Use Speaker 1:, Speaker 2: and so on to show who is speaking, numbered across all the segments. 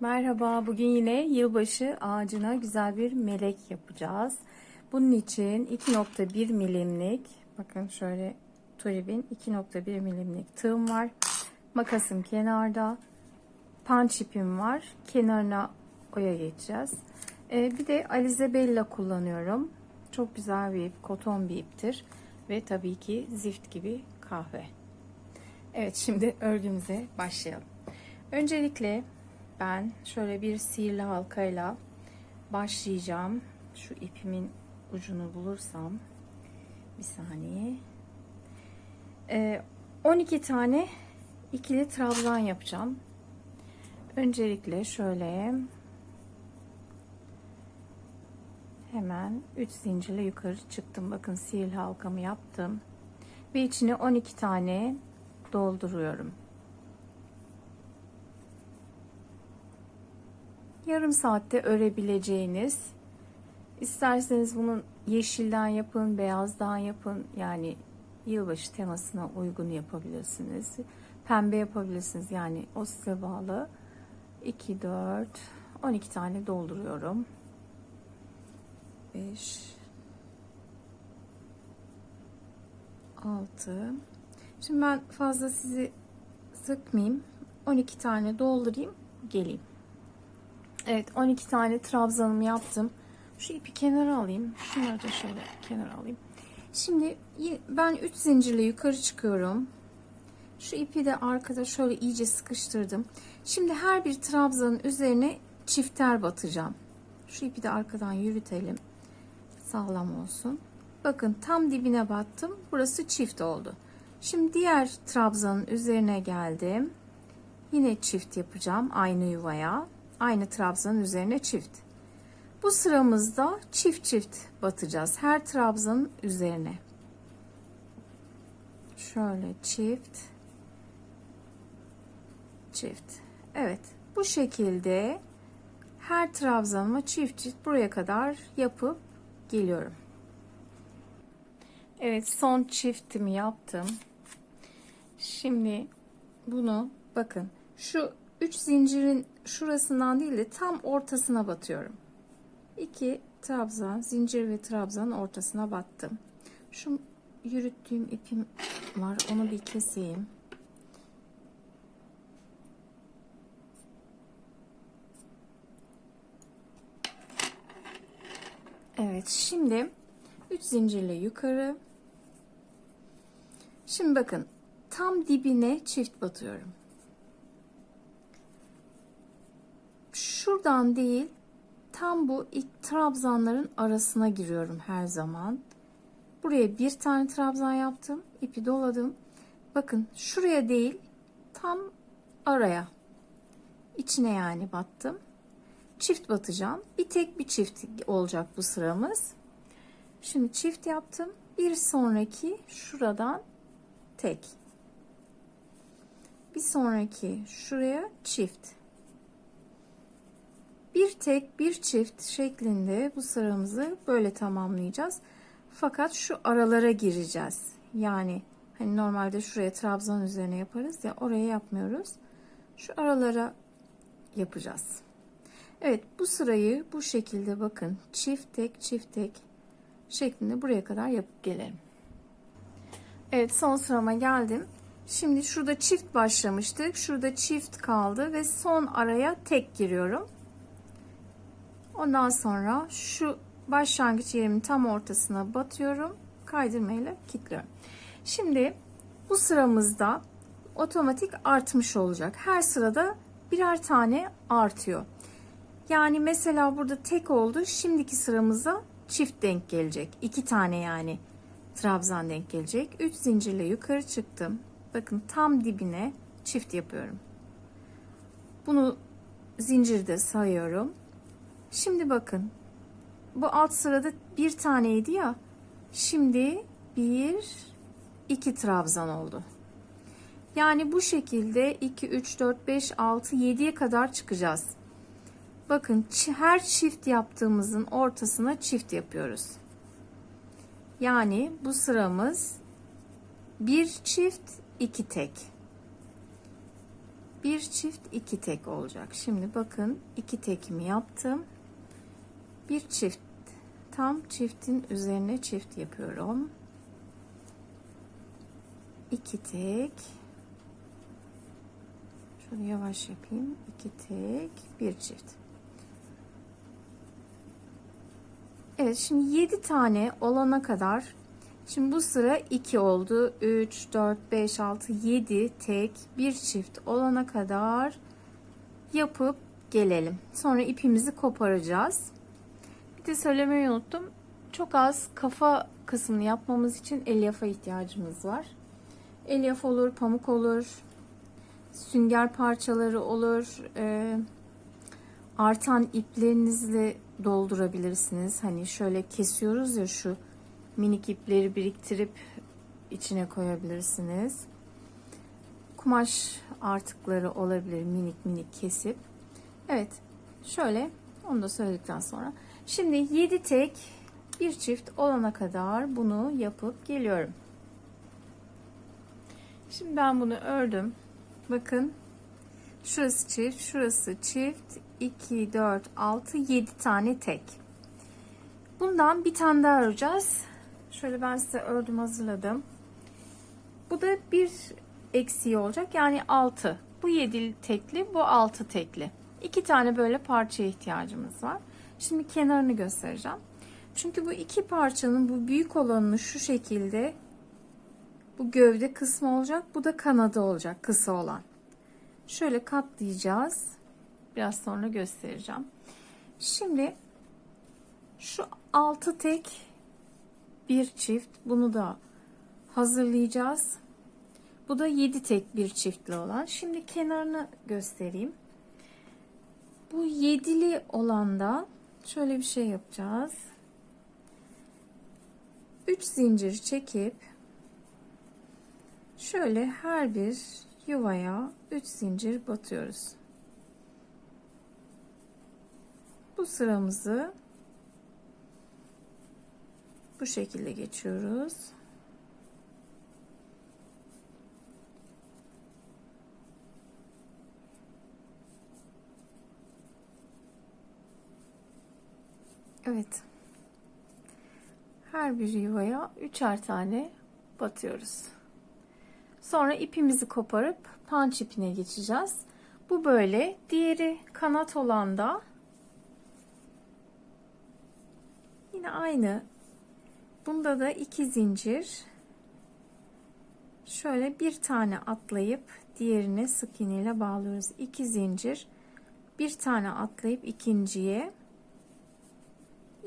Speaker 1: Merhaba, bugün yine yılbaşı ağacına güzel bir melek yapacağız. Bunun için 2.1 milimlik, bakın şöyle tulibin 2.1 milimlik tığım var. Makasım kenarda, punch ipim var. Kenarına oya geçeceğiz. Ee, bir de Alize Bella kullanıyorum. Çok güzel bir ip, koton bir iptir. Ve tabii ki zift gibi kahve. Evet, şimdi örgümüze başlayalım. Öncelikle ben şöyle bir sihirli halkayla başlayacağım. Şu ipimin ucunu bulursam bir saniye. Ee, 12 tane ikili trabzan yapacağım. Öncelikle şöyle hemen 3 zincirle yukarı çıktım. Bakın sihirli halkamı yaptım. Ve içine 12 tane dolduruyorum. Yarım saatte örebileceğiniz isterseniz bunun yeşilden yapın beyazdan yapın yani yılbaşı temasına uygun yapabilirsiniz. Pembe yapabilirsiniz yani o size bağlı. 2 4 12 tane dolduruyorum. 5 6 şimdi ben fazla sizi sıkmayayım. 12 tane doldurayım geleyim Evet 12 tane trabzanımı yaptım. Şu ipi kenara alayım. Şunları da şöyle kenara alayım. Şimdi ben 3 zincirle yukarı çıkıyorum. Şu ipi de arkada şöyle iyice sıkıştırdım. Şimdi her bir trabzanın üzerine çifter batacağım. Şu ipi de arkadan yürütelim. Sağlam olsun. Bakın tam dibine battım. Burası çift oldu. Şimdi diğer trabzanın üzerine geldim. Yine çift yapacağım aynı yuvaya aynı trabzanın üzerine çift. Bu sıramızda çift çift batacağız. Her trabzanın üzerine. Şöyle çift. Çift. Evet. Bu şekilde her trabzanıma çift çift buraya kadar yapıp geliyorum. Evet son çiftimi yaptım. Şimdi bunu bakın şu 3 zincirin şurasından değil de tam ortasına batıyorum. 2 trabzan, zincir ve trabzanın ortasına battım. Şu yürüttüğüm ipim var. Onu bir keseyim. Evet, şimdi 3 zincirle yukarı. Şimdi bakın tam dibine çift batıyorum. Şuradan değil tam bu ilk trabzanların arasına giriyorum her zaman. Buraya bir tane trabzan yaptım. ipi doladım. Bakın şuraya değil tam araya içine yani battım. Çift batacağım. Bir tek bir çift olacak bu sıramız. Şimdi çift yaptım. Bir sonraki şuradan tek. Bir sonraki şuraya çift bir tek bir çift şeklinde bu sıramızı böyle tamamlayacağız. Fakat şu aralara gireceğiz. Yani hani normalde şuraya trabzan üzerine yaparız ya oraya yapmıyoruz. Şu aralara yapacağız. Evet bu sırayı bu şekilde bakın çift tek çift tek şeklinde buraya kadar yapıp gelelim. Evet son sırama geldim. Şimdi şurada çift başlamıştık. Şurada çift kaldı ve son araya tek giriyorum. Ondan sonra şu başlangıç yerimin tam ortasına batıyorum. Kaydırmayla kilitliyorum. Şimdi bu sıramızda otomatik artmış olacak. Her sırada birer tane artıyor. Yani mesela burada tek oldu. Şimdiki sıramıza çift denk gelecek. İki tane yani trabzan denk gelecek. Üç zincirle yukarı çıktım. Bakın tam dibine çift yapıyorum. Bunu zincirde sayıyorum. Şimdi bakın. Bu alt sırada bir taneydi ya. Şimdi bir, iki trabzan oldu. Yani bu şekilde 2, 3, 4, 5, 6, 7'ye kadar çıkacağız. Bakın her çift yaptığımızın ortasına çift yapıyoruz. Yani bu sıramız bir çift, iki tek. Bir çift iki tek olacak. Şimdi bakın iki tekimi yaptım. Bir çift tam çiftin üzerine çift yapıyorum. İki tek. Şöyle yavaş yapayım. İki tek, bir çift. Evet şimdi 7 tane olana kadar şimdi bu sıra 2 oldu. 3, 4, 5, 6, 7 tek bir çift olana kadar yapıp gelelim. Sonra ipimizi koparacağız. De söylemeyi unuttum. Çok az kafa kısmını yapmamız için elyafa ihtiyacımız var. Elyaf olur, pamuk olur, sünger parçaları olur. Ee, artan iplerinizle doldurabilirsiniz. Hani şöyle kesiyoruz ya şu minik ipleri biriktirip içine koyabilirsiniz. Kumaş artıkları olabilir minik minik kesip. Evet şöyle onu da söyledikten sonra. Şimdi 7 tek bir çift olana kadar bunu yapıp geliyorum. Şimdi ben bunu ördüm. Bakın şurası çift, şurası çift. 2, 4, 6, 7 tane tek. Bundan bir tane daha öreceğiz. Şöyle ben size ördüm hazırladım. Bu da bir eksiği olacak. Yani 6. Bu 7 tekli, bu 6 tekli. İki tane böyle parçaya ihtiyacımız var. Şimdi kenarını göstereceğim. Çünkü bu iki parçanın bu büyük olanını şu şekilde bu gövde kısmı olacak. Bu da kanadı olacak kısa olan. Şöyle katlayacağız. Biraz sonra göstereceğim. Şimdi şu altı tek bir çift. Bunu da hazırlayacağız. Bu da yedi tek bir çiftli olan. Şimdi kenarını göstereyim. Bu yedili olanda şöyle bir şey yapacağız. 3 zincir çekip şöyle her bir yuvaya 3 zincir batıyoruz. Bu sıramızı bu şekilde geçiyoruz. Evet. Her bir yuvaya üçer tane batıyoruz. Sonra ipimizi koparıp panç ipine geçeceğiz. Bu böyle. Diğeri kanat olan da yine aynı. Bunda da iki zincir. Şöyle bir tane atlayıp diğerine sık iğne ile bağlıyoruz. İki zincir. Bir tane atlayıp ikinciye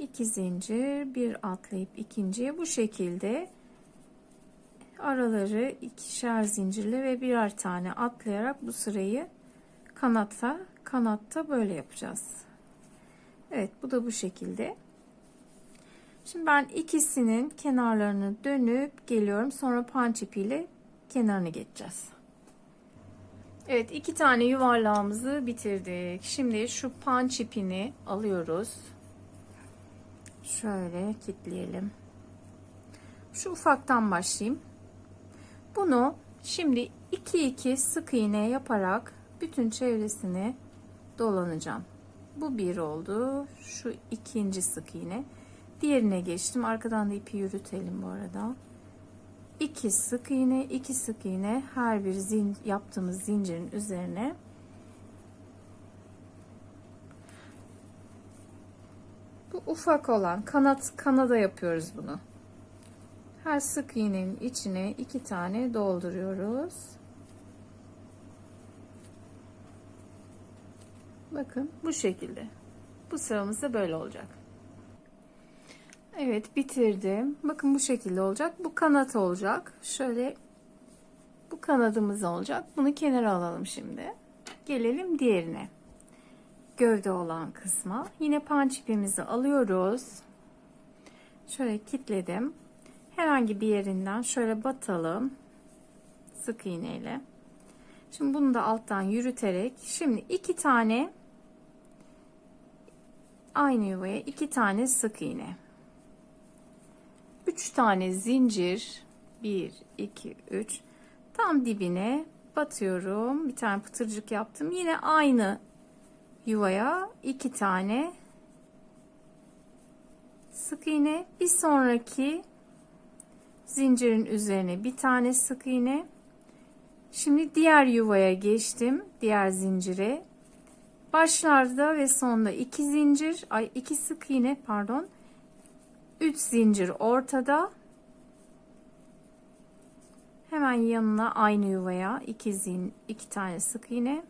Speaker 1: iki zincir bir atlayıp ikinciye bu şekilde araları ikişer zincirle ve birer tane atlayarak bu sırayı kanatta kanatta böyle yapacağız. Evet bu da bu şekilde. Şimdi ben ikisinin kenarlarını dönüp geliyorum. Sonra panç ipiyle kenarını geçeceğiz. Evet iki tane yuvarlağımızı bitirdik. Şimdi şu panç ipini alıyoruz. Şöyle kilitleyelim. Şu ufaktan başlayayım. Bunu şimdi 2 2 sık iğne yaparak bütün çevresini dolanacağım. Bu bir oldu. Şu ikinci sık iğne. Diğerine geçtim. Arkadan da ipi yürütelim bu arada. 2 sık iğne, 2 sık iğne her bir zin yaptığımız zincirin üzerine ufak olan kanat kanada yapıyoruz bunu. Her sık iğnenin içine iki tane dolduruyoruz. Bakın bu şekilde. Bu sıramız da böyle olacak. Evet bitirdim. Bakın bu şekilde olacak. Bu kanat olacak. Şöyle bu kanadımız olacak. Bunu kenara alalım şimdi. Gelelim diğerine. Gövde olan kısma. Yine panç ipimizi alıyoruz. Şöyle kilitledim. Herhangi bir yerinden şöyle batalım. Sık iğneyle. Şimdi bunu da alttan yürüterek şimdi iki tane aynı yuvaya iki tane sık iğne. Üç tane zincir. Bir, iki, üç. Tam dibine batıyorum. Bir tane pıtırcık yaptım. Yine aynı yuvaya iki tane sık iğne. Bir sonraki zincirin üzerine bir tane sık iğne. Şimdi diğer yuvaya geçtim. Diğer zincire. Başlarda ve sonda iki zincir, ay iki sık iğne pardon. 3 zincir ortada. Hemen yanına aynı yuvaya iki zin iki tane sık iğne.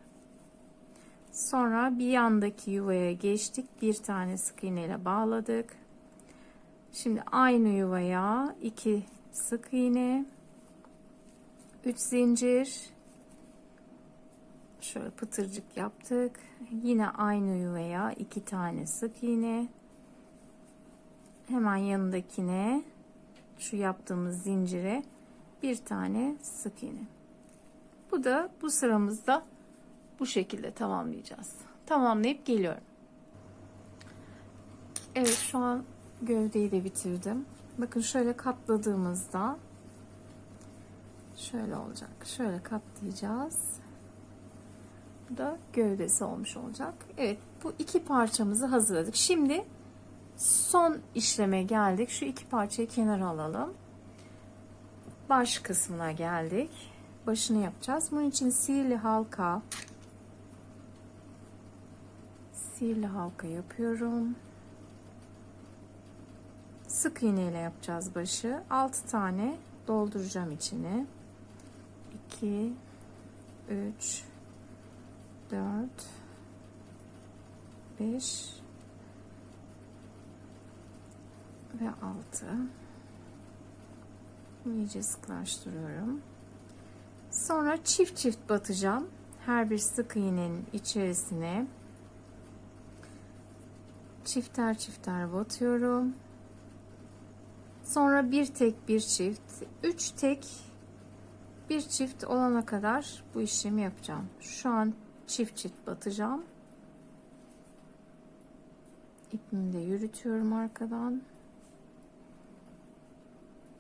Speaker 1: Sonra bir yandaki yuvaya geçtik. Bir tane sık iğne ile bağladık. Şimdi aynı yuvaya iki sık iğne. 3 zincir. Şöyle pıtırcık yaptık. Yine aynı yuvaya iki tane sık iğne. Hemen yanındakine şu yaptığımız zincire bir tane sık iğne. Bu da bu sıramızda bu şekilde tamamlayacağız. Tamamlayıp geliyorum. Evet şu an gövdeyi de bitirdim. Bakın şöyle katladığımızda şöyle olacak. Şöyle katlayacağız. Bu da gövdesi olmuş olacak. Evet bu iki parçamızı hazırladık. Şimdi son işleme geldik. Şu iki parçayı kenara alalım. Baş kısmına geldik. Başını yapacağız. Bunun için sihirli halka sihirli halka yapıyorum. Sık iğne ile yapacağız başı. 6 tane dolduracağım içine. 2 3 4 5 ve 6 iyice sıklaştırıyorum. Sonra çift çift batacağım. Her bir sık iğnenin içerisine çifter çifter batıyorum. Sonra bir tek bir çift, üç tek bir çift olana kadar bu işlemi yapacağım. Şu an çift çift batacağım. İpimi de yürütüyorum arkadan.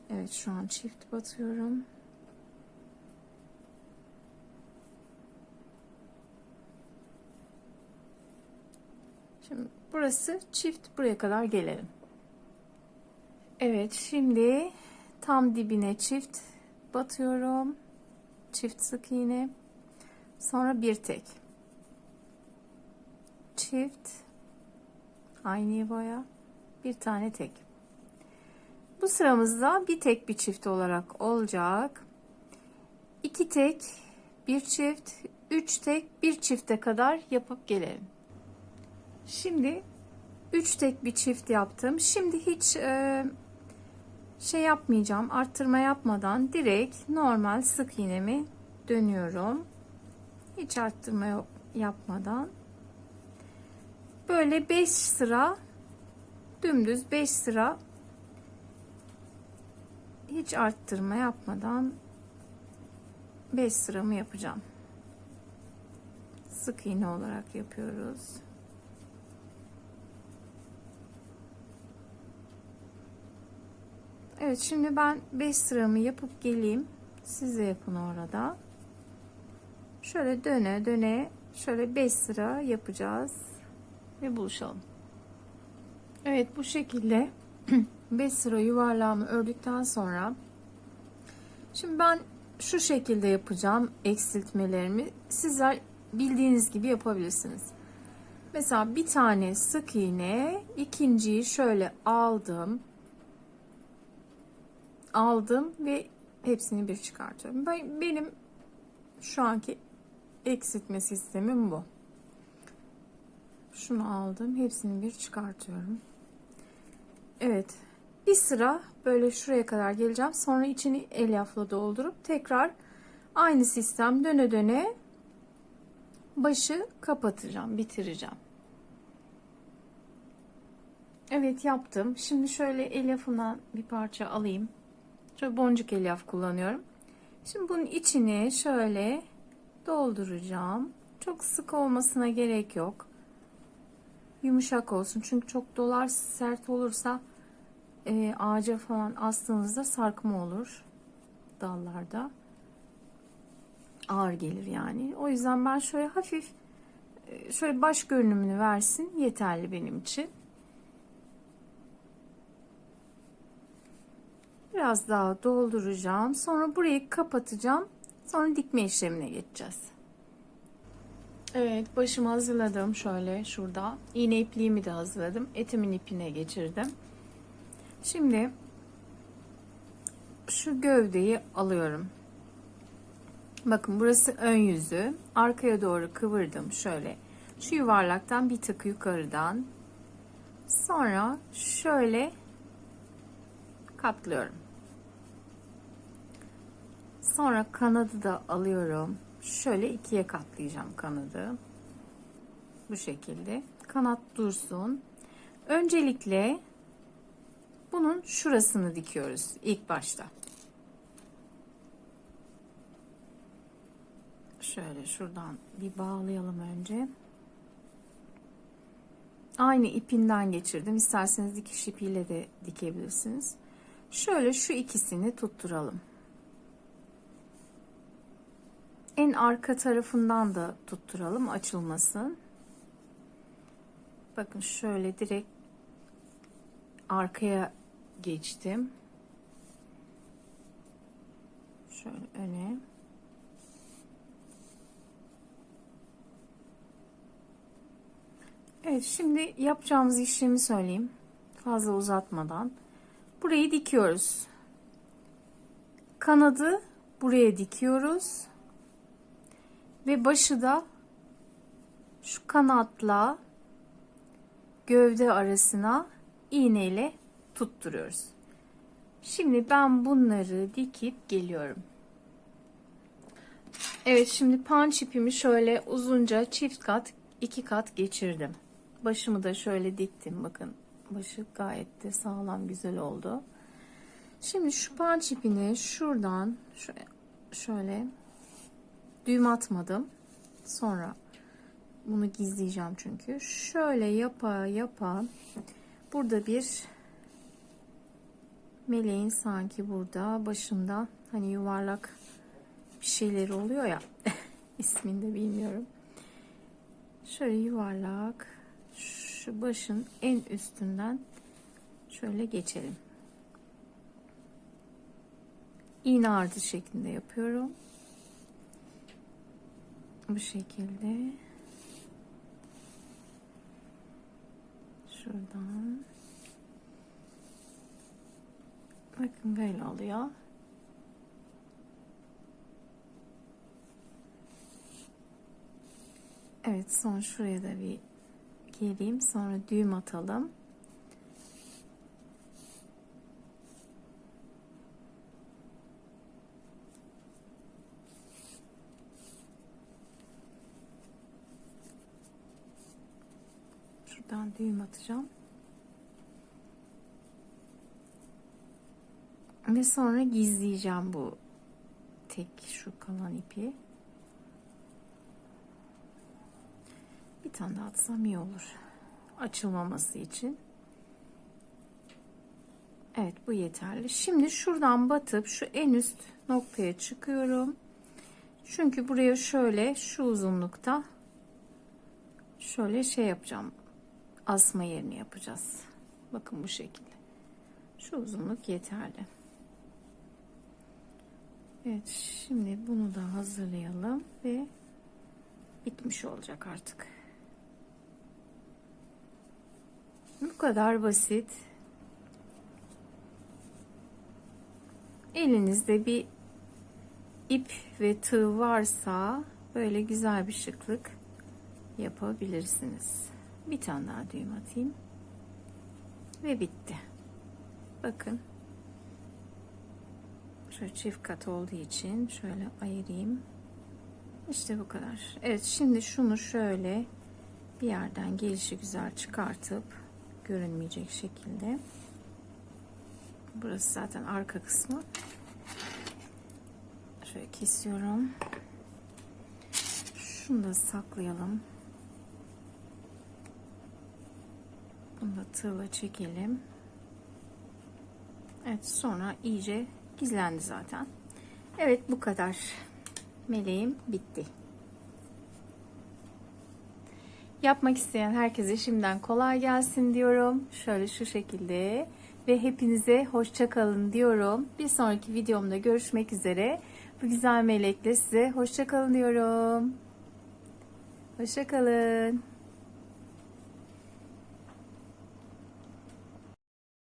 Speaker 1: Evet şu an çift batıyorum. Şimdi burası çift buraya kadar gelelim. Evet şimdi tam dibine çift batıyorum. Çift sık iğne. Sonra bir tek. Çift. Aynı yuvaya. Bir tane tek. Bu sıramızda bir tek bir çift olarak olacak. İki tek, bir çift, üç tek, bir çifte kadar yapıp gelelim. Şimdi üç tek bir çift yaptım. Şimdi hiç e, şey yapmayacağım. Arttırma yapmadan direkt normal sık iğnemi dönüyorum. Hiç arttırma yok, yapmadan. Böyle 5 sıra dümdüz 5 sıra hiç arttırma yapmadan 5 sıramı yapacağım. Sık iğne olarak yapıyoruz. Evet şimdi ben 5 sıramı yapıp geleyim. Siz de yapın orada. Şöyle döne döne şöyle 5 sıra yapacağız ve buluşalım. Evet bu şekilde 5 sıra yuvarlağımı ördükten sonra şimdi ben şu şekilde yapacağım eksiltmelerimi. Sizler bildiğiniz gibi yapabilirsiniz. Mesela bir tane sık iğne, ikinciyi şöyle aldım. Aldım ve hepsini bir çıkartıyorum. Ben, benim şu anki eksiltme sistemim bu. Şunu aldım. Hepsini bir çıkartıyorum. Evet. Bir sıra böyle şuraya kadar geleceğim. Sonra içini elyafla doldurup tekrar aynı sistem döne döne başı kapatacağım, bitireceğim. Evet yaptım. Şimdi şöyle elyafından bir parça alayım. Şöyle boncuk elyaf kullanıyorum. Şimdi bunun içini şöyle dolduracağım. Çok sık olmasına gerek yok. Yumuşak olsun. Çünkü çok dolar sert olursa e, ağaca falan astığınızda sarkma olur dallarda. ağır gelir yani. O yüzden ben şöyle hafif e, şöyle baş görünümünü versin yeterli benim için. Biraz daha dolduracağım. Sonra burayı kapatacağım. Sonra dikme işlemine geçeceğiz. Evet başımı hazırladım şöyle şurada. İğne ipliğimi de hazırladım. Etimin ipine geçirdim. Şimdi şu gövdeyi alıyorum. Bakın burası ön yüzü. Arkaya doğru kıvırdım şöyle. Şu yuvarlaktan bir tık yukarıdan. Sonra şöyle katlıyorum. Sonra kanadı da alıyorum. Şöyle ikiye katlayacağım kanadı. Bu şekilde. Kanat dursun. Öncelikle bunun şurasını dikiyoruz ilk başta. Şöyle şuradan bir bağlayalım önce. Aynı ipinden geçirdim. İsterseniz dikiş ipiyle de dikebilirsiniz. Şöyle şu ikisini tutturalım. En arka tarafından da tutturalım açılmasın. Bakın şöyle direkt arkaya geçtim. Şöyle öne. Evet şimdi yapacağımız işlemi söyleyeyim. Fazla uzatmadan. Burayı dikiyoruz. Kanadı buraya dikiyoruz. Ve başı da şu kanatla gövde arasına iğneyle tutturuyoruz. Şimdi ben bunları dikip geliyorum. Evet şimdi punch ipimi şöyle uzunca çift kat iki kat geçirdim. Başımı da şöyle diktim. Bakın başı gayet de sağlam güzel oldu. Şimdi şu punch ipini şuradan şöyle düğüm atmadım. Sonra bunu gizleyeceğim çünkü. Şöyle yapa yapa burada bir meleğin sanki burada başında hani yuvarlak bir şeyleri oluyor ya ismini bilmiyorum. Şöyle yuvarlak şu başın en üstünden şöyle geçelim. İğne ardı şeklinde yapıyorum. Bu şekilde. Şuradan. Bakın böyle oluyor. Evet son şuraya da bir geleyim. Sonra düğüm atalım. Düğüm atacağım. Ve sonra gizleyeceğim bu tek şu kalan ipi. Bir tane daha atsam iyi olur. Açılmaması için. Evet bu yeterli. Şimdi şuradan batıp şu en üst noktaya çıkıyorum. Çünkü buraya şöyle şu uzunlukta şöyle şey yapacağım. Asma yerini yapacağız. Bakın bu şekilde. Şu uzunluk yeterli. Evet şimdi bunu da hazırlayalım ve bitmiş olacak artık. Bu kadar basit. Elinizde bir ip ve tığ varsa böyle güzel bir şıklık yapabilirsiniz. Bir tane daha düğüm atayım. Ve bitti. Bakın. Şöyle çift kat olduğu için şöyle ayırayım. İşte bu kadar. Evet şimdi şunu şöyle bir yerden gelişi güzel çıkartıp görünmeyecek şekilde. Burası zaten arka kısmı. Şöyle kesiyorum. Şunu da saklayalım. Bunu da tığla çekelim. Evet sonra iyice gizlendi zaten. Evet bu kadar. meleğim bitti. Yapmak isteyen herkese şimdiden kolay gelsin diyorum. Şöyle şu şekilde ve hepinize hoşça kalın diyorum. Bir sonraki videomda görüşmek üzere. Bu güzel melekle size hoşça kalın diyorum. Hoşça kalın.